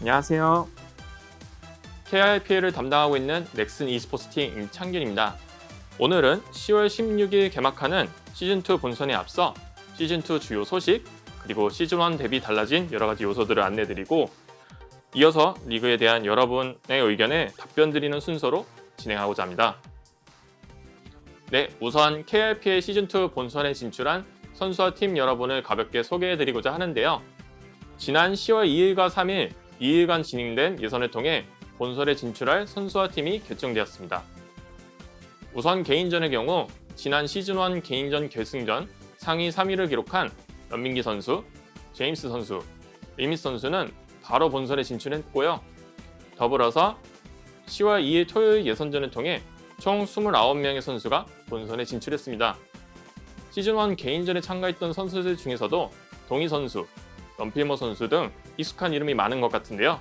안녕하세요. KRPL을 담당하고 있는 넥슨 e스포츠 팀 임창균입니다. 오늘은 10월 16일 개막하는 시즌2 본선에 앞서 시즌2 주요 소식, 그리고 시즌1 대비 달라진 여러 가지 요소들을 안내드리고 이어서 리그에 대한 여러분의 의견에 답변 드리는 순서로 진행하고자 합니다. 네, 우선 KRPL 시즌2 본선에 진출한 선수와 팀 여러분을 가볍게 소개해드리고자 하는데요. 지난 10월 2일과 3일 2일간 진행된 예선을 통해 본선에 진출할 선수와 팀이 결정되었습니다. 우선 개인전의 경우 지난 시즌1 개인전 결승전 상위 3위를 기록한 연민기 선수, 제임스 선수, 리미스 선수는 바로 본선에 진출했고요. 더불어서 10월 2일 토요일 예선전을 통해 총 29명의 선수가 본선에 진출했습니다. 시즌1 개인전에 참가했던 선수들 중에서도 동희 선수, 런필머 선수 등 익숙한 이름이 많은 것 같은데요.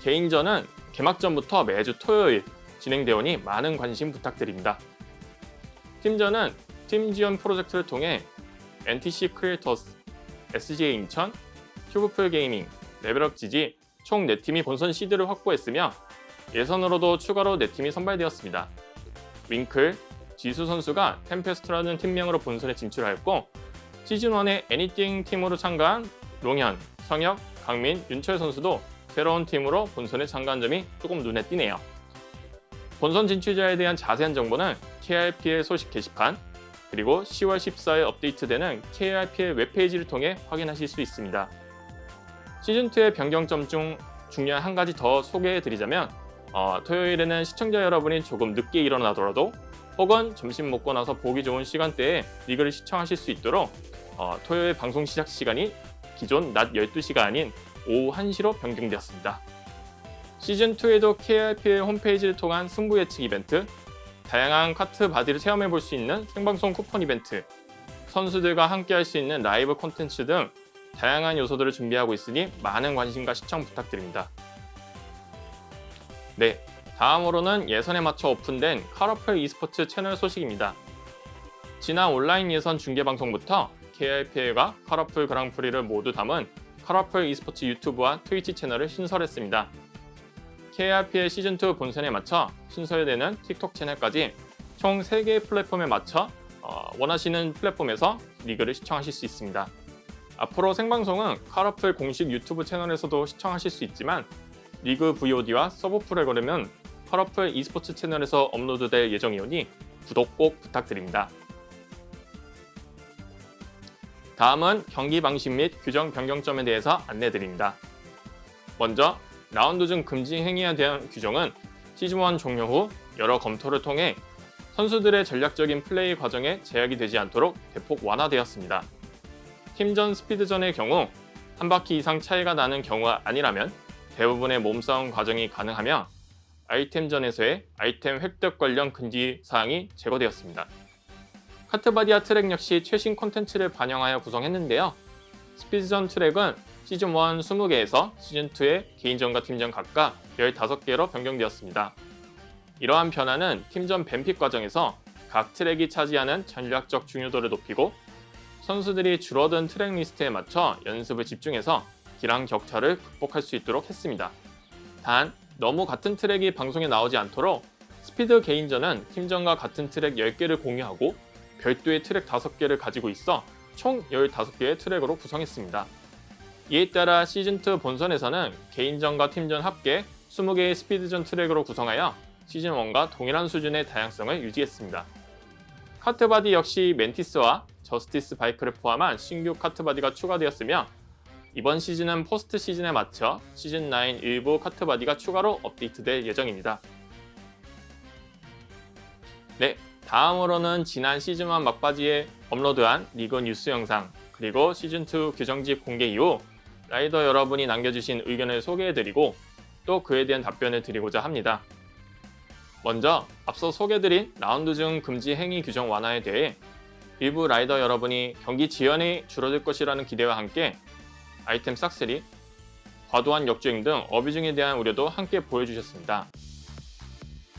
개인전은 개막전부터 매주 토요일 진행되오니 많은 관심 부탁드립니다. 팀전은 팀 지원 프로젝트를 통해 NTC 크리에이터스, SGA 인천, 큐브풀 게이밍, 레벨업 지지 총 4팀이 본선 시드를 확보했으며 예선으로도 추가로 4팀이 선발되었습니다. 윙클, 지수 선수가 템페스트라는 팀명으로 본선에 진출하였고 시즌1의 애니띵 팀으로 참가한 롱현, 성혁, 강민, 윤철 선수도 새로운 팀으로 본선에 참가한 점이 조금 눈에 띄네요. 본선 진출자에 대한 자세한 정보는 KRPL 소식 게시판 그리고 10월 14일 업데이트되는 KRPL 웹페이지를 통해 확인하실 수 있습니다. 시즌2의 변경점 중 중요한 한 가지 더 소개해 드리자면 어, 토요일에는 시청자 여러분이 조금 늦게 일어나더라도 혹은 점심 먹고 나서 보기 좋은 시간대에 리그를 시청하실 수 있도록 어, 토요일 방송 시작 시간이 기존 낮 12시가 아닌 오후 1시로 변경되었습니다. 시즌2에도 KRPL 홈페이지를 통한 승부 예측 이벤트, 다양한 카트 바디를 체험해 볼 수 있는 생방송 쿠폰 이벤트, 선수들과 함께 할 수 있는 라이브 콘텐츠 등 다양한 요소들을 준비하고 있으니 많은 관심과 시청 부탁드립니다. 네, 다음으로는 예선에 맞춰 오픈된 카라플 e스포츠 채널 소식입니다. 지난 온라인 예선 중계 방송부터 KRPL과 카라풀 그랑프리를 모두 담은 카라풀 e스포츠 유튜브와 트위치 채널을 신설했습니다. KRPL 시즌2 본선에 맞춰 신설되는 틱톡 채널까지 총 3개의 플랫폼에 맞춰 어, 원하시는 플랫폼에서 리그를 시청하실 수 있습니다. 앞으로 생방송은 카라풀 공식 유튜브 채널에서도 시청하실 수 있지만 리그 VOD와 서브 프로그램은 카라풀 e스포츠 채널에서 업로드될 예정이오니 구독 꼭 부탁드립니다. 다음은 경기 방식 및 규정 변경점에 대해서 안내드립니다. 먼저 라운드 중 금지 행위에 대한 규정은 시즌1 종료 후 여러 검토를 통해 선수들의 전략적인 플레이 과정에 제약이 되지 않도록 대폭 완화되었습니다. 팀전 스피드전의 경우 한 바퀴 이상 차이가 나는 경우가 아니라면 대부분의 몸싸움 과정이 가능하며 아이템전에서의 아이템 획득 관련 금지 사항이 제거되었습니다. 카트바디아 트랙 역시 최신 콘텐츠를 반영하여 구성했는데요. 스피드전 트랙은 시즌 1 20개에서 시즌 2의 개인전과 팀전 각각 15개로 변경되었습니다. 이러한 변화는 팀전 뱀픽 과정에서 각 트랙이 차지하는 전략적 중요도를 높이고 선수들이 줄어든 트랙 리스트에 맞춰 연습을 집중해서 기량 격차를 극복할 수 있도록 했습니다. 단, 너무 같은 트랙이 방송에 나오지 않도록 스피드 개인전은 팀전과 같은 트랙 10개를 공유하고 별도의 트랙 5개를 가지고 있어 총 15개의 트랙으로 구성했습니다. 이에 따라 시즌2 본선에서는 개인전과 팀전 합계 20개의 스피드전 트랙으로 구성하여 시즌1과 동일한 수준의 다양성을 유지했습니다. 카트바디 역시 멘티스와 저스티스 바이크를 포함한 신규 카트바디가 추가되었으며 이번 시즌은 포스트 시즌에 맞춰 시즌9 일부 카트 바디가 추가로 업데이트될 예정입니다. 네, 다음으로는 지난 시즌1 막바지에 업로드한 리그 뉴스 영상 그리고 시즌2 규정집 공개 이후 라이더 여러분이 남겨주신 의견을 소개해드리고 또 그에 대한 답변을 드리고자 합니다. 먼저 앞서 소개드린 라운드 중 금지 행위 규정 완화에 대해 일부 라이더 여러분이 경기 지연이 줄어들 것이라는 기대와 함께 아이템 싹쓸이, 과도한 역주행 등 어뷰징에 대한 우려도 함께 보여주셨습니다.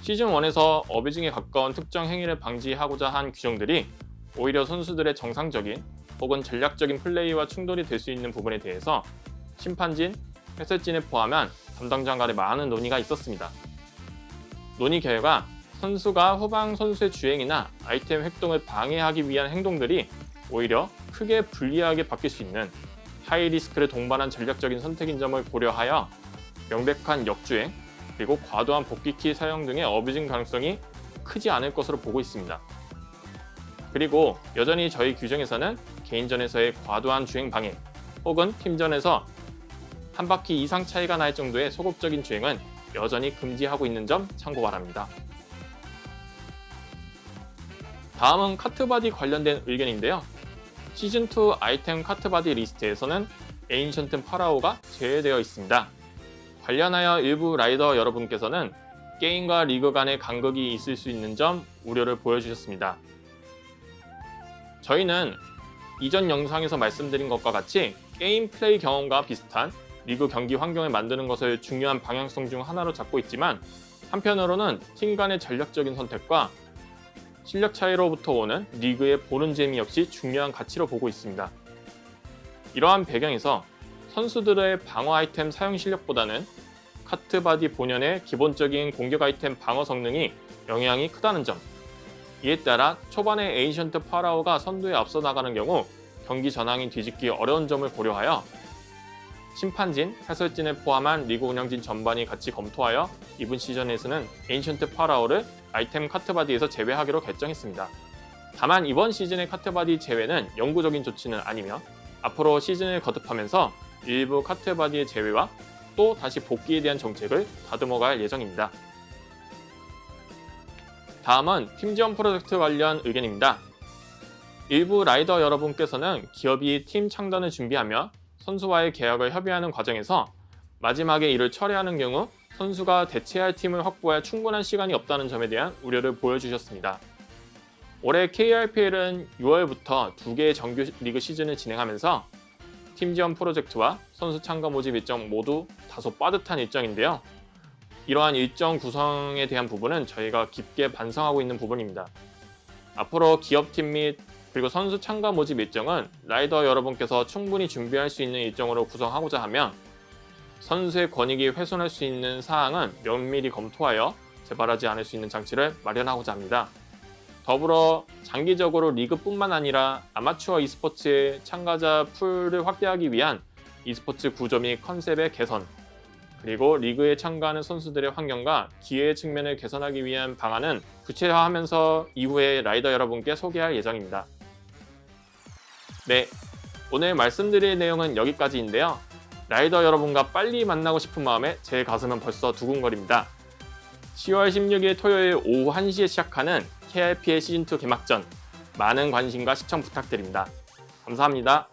시즌1에서 어뷰징에 가까운 특정 행위를 방지하고자 한 규정들이 오히려 선수들의 정상적인 혹은 전략적인 플레이와 충돌이 될 수 있는 부분에 대해서 심판진, 해설진을 포함한 담당자 간의 많은 논의가 있었습니다. 논의 결과 선수가 후방 선수의 주행이나 아이템 획동을 방해하기 위한 행동들이 오히려 크게 불리하게 바뀔 수 있는 하이 리스크를 동반한 전략적인 선택인 점을 고려하여 명백한 역주행 그리고 과도한 복귀키 사용 등의 어뷰징 가능성이 크지 않을 것으로 보고 있습니다. 그리고 여전히 저희 규정에서는 개인전에서의 과도한 주행 방해 혹은 팀전에서 한 바퀴 이상 차이가 날 정도의 소극적인 주행은 여전히 금지하고 있는 점 참고 바랍니다. 다음은 카트바디 관련된 의견인데요. 시즌2 아이템 카트바디 리스트에서는 에인션트 파라오가 제외되어 있습니다. 관련하여 일부 라이더 여러분께서는 게임과 리그 간의 간극이 있을 수 있는 점 우려를 보여주셨습니다. 저희는 이전 영상에서 말씀드린 것과 같이 게임 플레이 경험과 비슷한 리그 경기 환경을 만드는 것을 중요한 방향성 중 하나로 잡고 있지만 한편으로는 팀 간의 전략적인 선택과 실력 차이로부터 오는 리그의 보는 재미 역시 중요한 가치로 보고 있습니다. 이러한 배경에서 선수들의 방어 아이템 사용 실력보다는 카트바디 본연의 기본적인 공격 아이템 방어 성능이 영향이 크다는 점. 이에 따라 초반에 에이션트 파라오가 선두에 앞서 나가는 경우 경기 전황이 뒤집기 어려운 점을 고려하여 심판진, 해설진을 포함한 리그 운영진 전반이 같이 검토하여 이번 시즌에서는 에인션트 파라오를 아이템 카트바디에서 제외하기로 결정했습니다. 다만 이번 시즌의 카트바디 제외는 영구적인 조치는 아니며 앞으로 시즌을 거듭하면서 일부 카트바디의 제외와 또 다시 복귀에 대한 정책을 다듬어갈 예정입니다. 다음은 팀 지원 프로젝트 관련 의견입니다. 일부 라이더 여러분께서는 기업이 팀 창단을 준비하며 선수와의 계약을 협의하는 과정에서 마지막에 이를 철회하는 경우 선수가 대체할 팀을 확보할 충분한 시간이 없다는 점에 대한 우려를 보여주셨습니다. 올해 KRPL은 6월부터 두 개의 정규 리그 시즌을 진행하면서 팀 지원 프로젝트와 선수 참가 모집 일정 모두 다소 빠듯한 일정인데요. 이러한 일정 구성에 대한 부분은 저희가 깊게 반성하고 있는 부분입니다. 앞으로 기업팀 및 그리고 선수 참가 모집 일정은 라이더 여러분께서 충분히 준비할 수 있는 일정으로 구성하고자 하며 선수의 권익이 훼손할 수 있는 사항은 면밀히 검토하여 재발하지 않을 수 있는 장치를 마련하고자 합니다. 더불어 장기적으로 리그뿐만 아니라 아마추어 e스포츠의 참가자 풀을 확대하기 위한 e스포츠 구조 및 컨셉의 개선, 그리고 리그에 참가하는 선수들의 환경과 기회 측면을 개선하기 위한 방안은 구체화하면서 이후에 라이더 여러분께 소개할 예정입니다. 네, 오늘 말씀드릴 내용은 여기까지인데요. 라이더 여러분과 빨리 만나고 싶은 마음에 제 가슴은 벌써 두근거립니다. 10월 16일 토요일 오후 1시에 시작하는 KRP의 시즌2 개막전 많은 관심과 시청 부탁드립니다. 감사합니다.